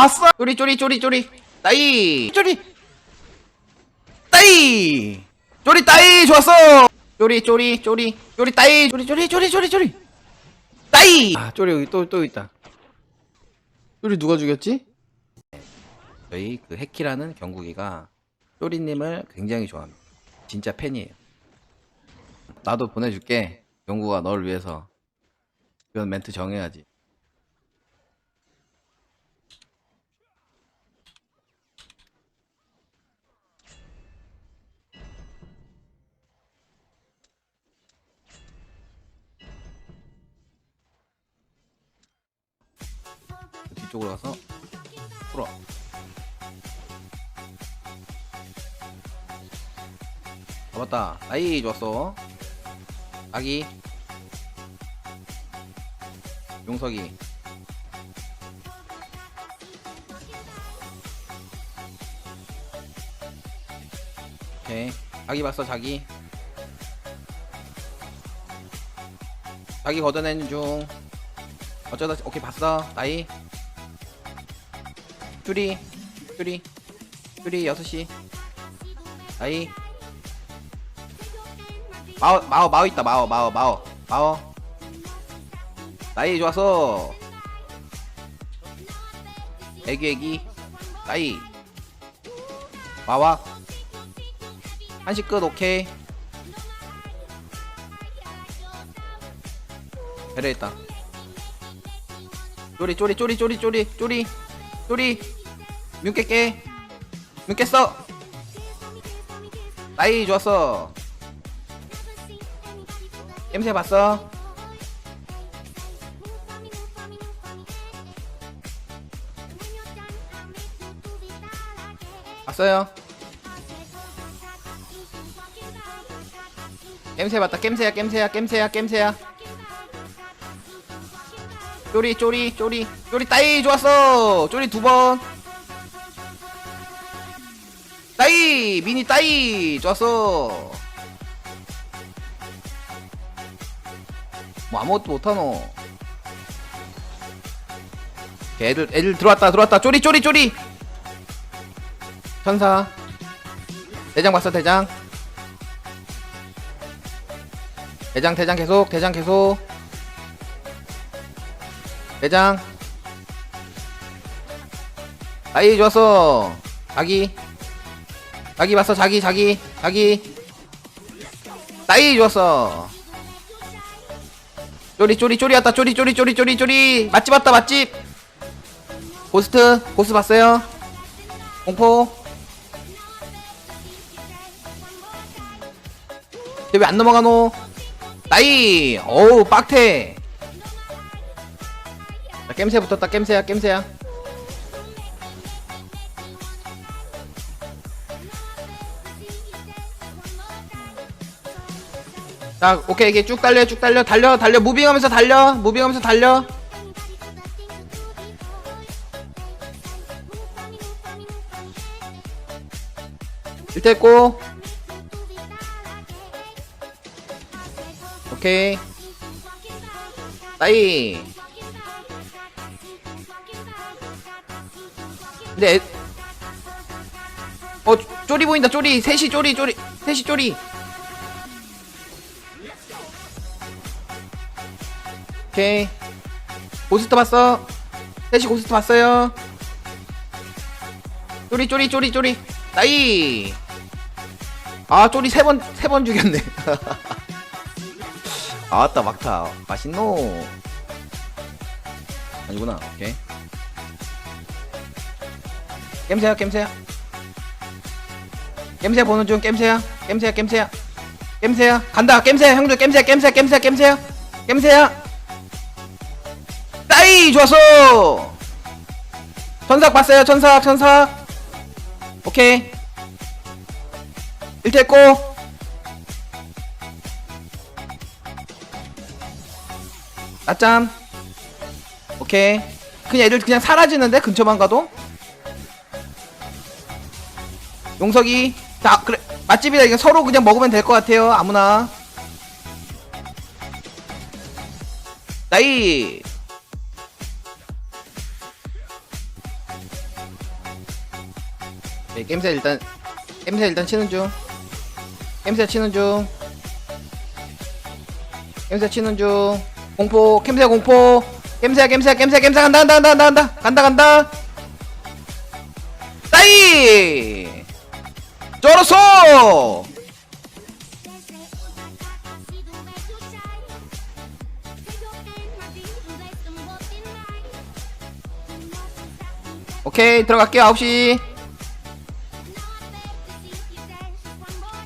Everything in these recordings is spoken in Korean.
아싸 쪼리 쪼리 쪼리 쪼리. 따이. 쪼리. 따이. 쪼리 따이. 좋았어. 쪼리 쪼리 쪼리. 쪼리 따이. 쪼리 쪼리 쪼리 쪼리 쪼리. 따이. 아 쪼리 여기 또 또 있다. 쪼리 누가 죽였지? 저희 그 해키라는 경국이가 쪼리님을 굉장히 좋아합니다. 진짜 팬이에요. 나도 보내줄게. 경국아 널 위해서. 이런 멘트 정해야지 뒤쪽으로 가서 풀어. 잡았다. 아이 좋았어. 아기. 용석이. 오케이. 자기 봤어 자기. 자기 걷어내는 중. 어쩌다 오케이 봤어. 나이 쭈리 쭈리 쭈리 6시 나이. 마오 마오 마오 있다 마오 마오 마오. 마오. 나이 좋았어. 애기 애기. 나이. 마와. 한식 끝 오케이. 배려했다. 쪼리 쪼리 쪼리 쪼리 쪼리 쪼리 쪼리. 뮤 깰게 뮤 깼어 나이 좋았어. 엠세 봤어? 봤어요? 겜새 봤다. 겜새야 겜새야 겜새야 겜새야 쪼리 쪼리 쪼리. 쪼리 따이 좋았어. 쪼리 두번. 따이 미니 따이. 좋았어. 뭐 아무것도 못하노. 애들 애들 들어왔다 들어왔다. 쪼리 쪼리 쪼리. 천사. 대장 봤어 대장? 대장 대장 계속 대장 계속 대장. 아이 좋았어. 자기. 자기 봤어 자기 자기 자기. 나이 좋았어. 쪼리 쪼리 쪼리 왔다 쪼리 쪼리 쪼리 쪼리 쪼리. 맛집 왔다 맛집. 고스트 고스 봤어요? 공포. 왜 안 넘어가노? 나이 어우 빡태 자, 겜새 붙었다. 겜새야 겜새야. 자 오케이 이게 쭉 달려 쭉 달려. 달려 달려. 무빙하면서 달려. 무빙하면서 달려. 일대고 오케이. 나이 근데 애... 어 쪼리 보인다 쪼리 셋이 쪼리 쪼리 셋이 쪼리 오케이. 고스트 봤어? 셋이 고스트 봤어요? 쪼리 쪼리 쪼리 쪼리 나이. 아 쪼리 세 번 세 번 죽였네. 아따 막타. 맛있노. 아니구나. 오케이 겜새야 겜새야 겜새 보는 중 겜새야 겜새야 겜새야 겜새야 간다 겜새. 형들 겜새 겜새 겜새 겜새야 겜새야 따이 좋았어. 천삭 봤어요 천삭 천삭. 오케이. 1대 고. 낮잠. 오케이. 그냥 애들 그냥 사라지는데 근처만 가도 용석이. 자 그래. 맛집이다. 이거 서로 그냥 먹으면 될 것 같아요 아무나. 나이. 겜새 일단 겜새 일단 치는 중. 겜새 치는 중. 겜새 치는 중. 공포 겜새 공포. 겜새야 겜새야 겜새 겜새 간다 간다 간다 간다 간다 간다. 따이 쩔었어 오케이 들어갈게요 9시.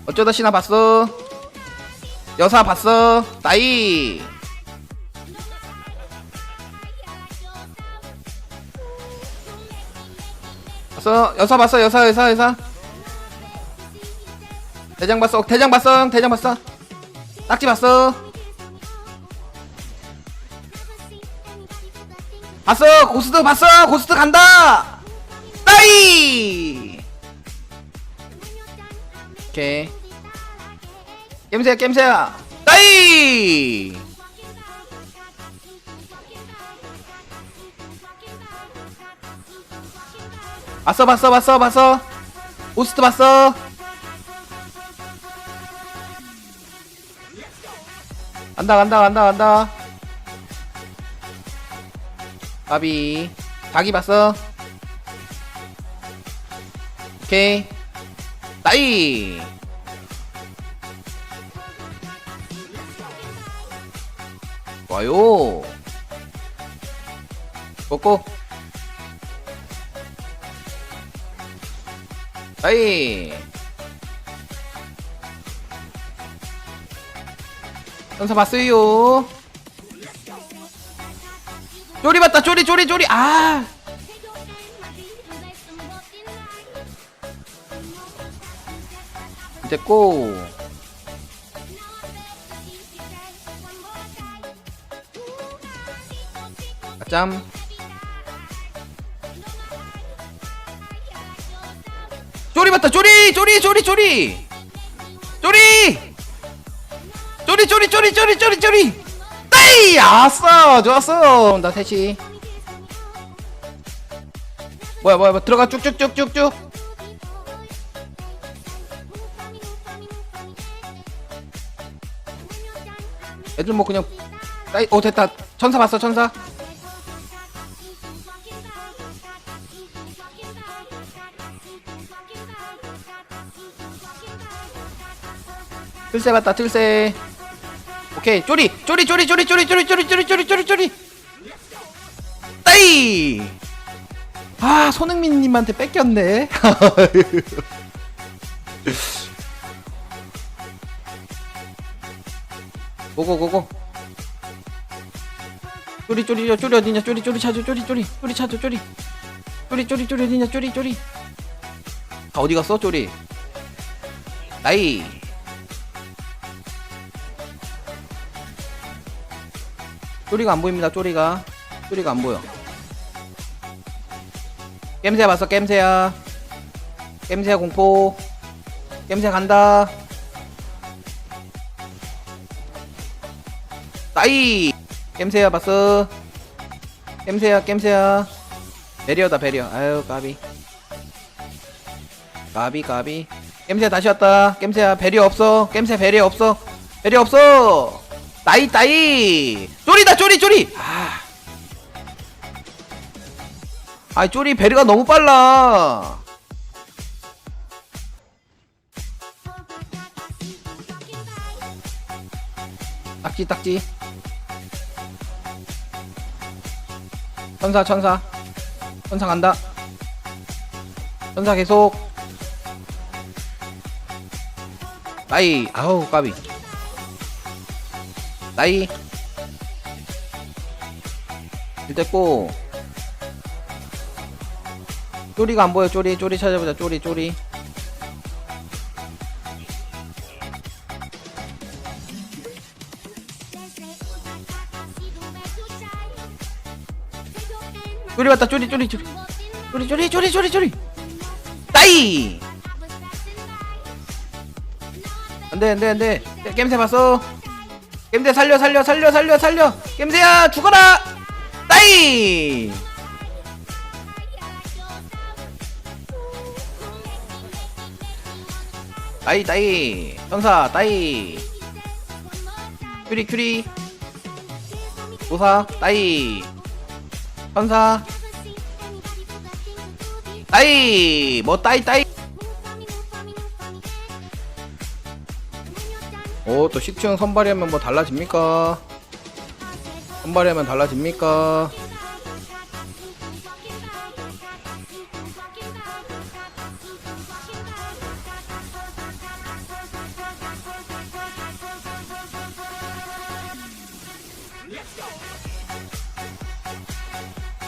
어쩌다 시나 봤어? 여사 봤어? 따이. 봤어? 여사 봤어? 여사 여사 여사 대장 봤어 대장 봤어 대장 봤어 딱지 봤어? 봤어? 고스트 봤어? 고스트 간다! 따이! 오케이. 겜새야 겜새야. 따이! 봤어 봤어 봤어 봤어. 고스트 봤어 간다 간다 간다 간다. 까비 자기 봤어? 오케이. 따이. 좋아요. 고고. 따이 전사 봤어요. 쪼리 봤다 쪼리 쪼리 쪼리 아. 됐고. 짬 쪼리 봤다 쪼리 쪼리 쪼리 쪼리 쪼리 쪼리 쪼리 쪼리 쪼리 쪼리 쪼리 따이 아싸. 좋았어. 나 셋이. 뭐야 뭐야 뭐 들어가. 쭉쭉쭉쭉쭉. 애들 뭐 그냥 따이 오 됐다. 천사 봤어 천사. 틀새 봤다 틀새 오케이 쪼리 쪼리 쪼리 쪼리 쪼리 쪼리 쪼리 쪼리 쪼리 쪼리 쪼리 따이 아 손흥민님한테 뺏겼네 고고 고고 쪼리 쪼리 쪼리 어디냐 쪼리 쪼리 찾아 쪼리 쪼리 쪼리 찾아 쪼리 쪼리 쪼리 쪼리 어디냐 쪼리 쪼리 아 어디 갔어 쪼리 나이 쪼리가 안 보입니다 쪼리가. 쪼리가 안 보여. 겜새야 봤어 겜새야. 겜새야 공포. 겜새 간다. 따이! 겜새야 봤어. 겜새야 겜새야. 배리어다 배리어. 아유 까비. 까비 까비. 겜새 다시 왔다. 겜새야 배리어 없어. 겜새 배리어 없어. 배리어 없어. 따이 따이 쪼리다 쪼리 쪼리 아. 아이 쪼리 배리가 너무 빨라. 딱지 딱지. 천사 천사. 천사 간다. 천사 계속. 나이. 아우 까비. 나이. 일 됐고 쪼리가 안 보여 쪼리. 쪼리 찾아보자 쪼리 쪼리. 쪼리 왔다 쪼리 쪼리. 쪼리 쪼리 쪼리 쪼리 쪼리. 쪼리 따이! 안돼 안돼 안돼. 겜새 봤어? 겜새 살려 살려 살려 살려 살려. 겜새야 죽어라 따이! 따이 따이. 천사 따이. 큐리 큐리. 도사 따이. 천사. 따이. 뭐 따이 따이. 오또 식충 선발하면 뭐 달라집니까 선발하면 달라집니까?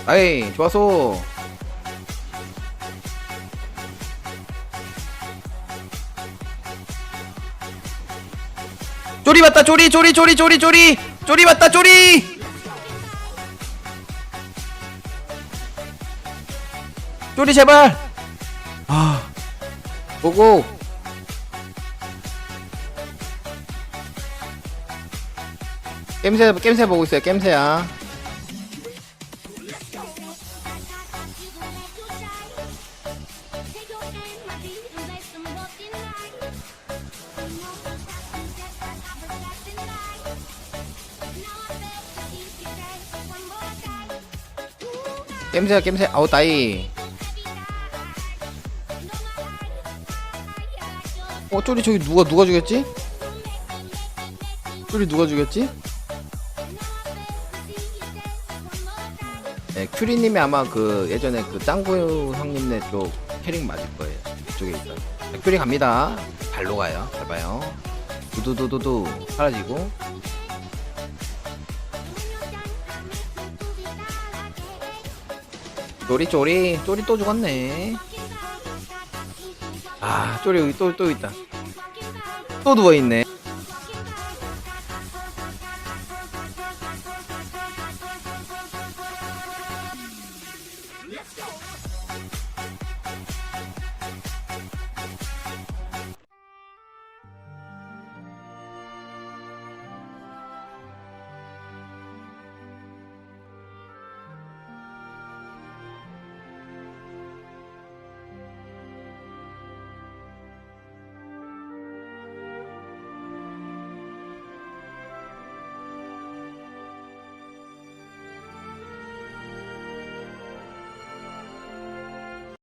아이 좋았어. 쪼리 맞다 쪼리 쪼리 쪼리 쪼리 쪼리 쪼리 맞다 쪼리 쪼리 제발. 아. 보고. 겜새 겜새 보고 있어요 겜새야. 겜새야 겜새. 아우 따이 어 쪼리 저기 누가 누가 죽였지? 쪼리 누가 죽였지? 네, 큐리님이 아마 그 예전에 그 짱구 형님네 쪽 캐릭 맞을 거예요. 이쪽에 있어요. 네, 큐리 갑니다. 발로 가요. 잘 봐요. 두두두두두 사라지고. 쪼리 쪼리 쪼리 또 죽었네. 아 쪼리 여기 또 또 있다. 또 누워 있네.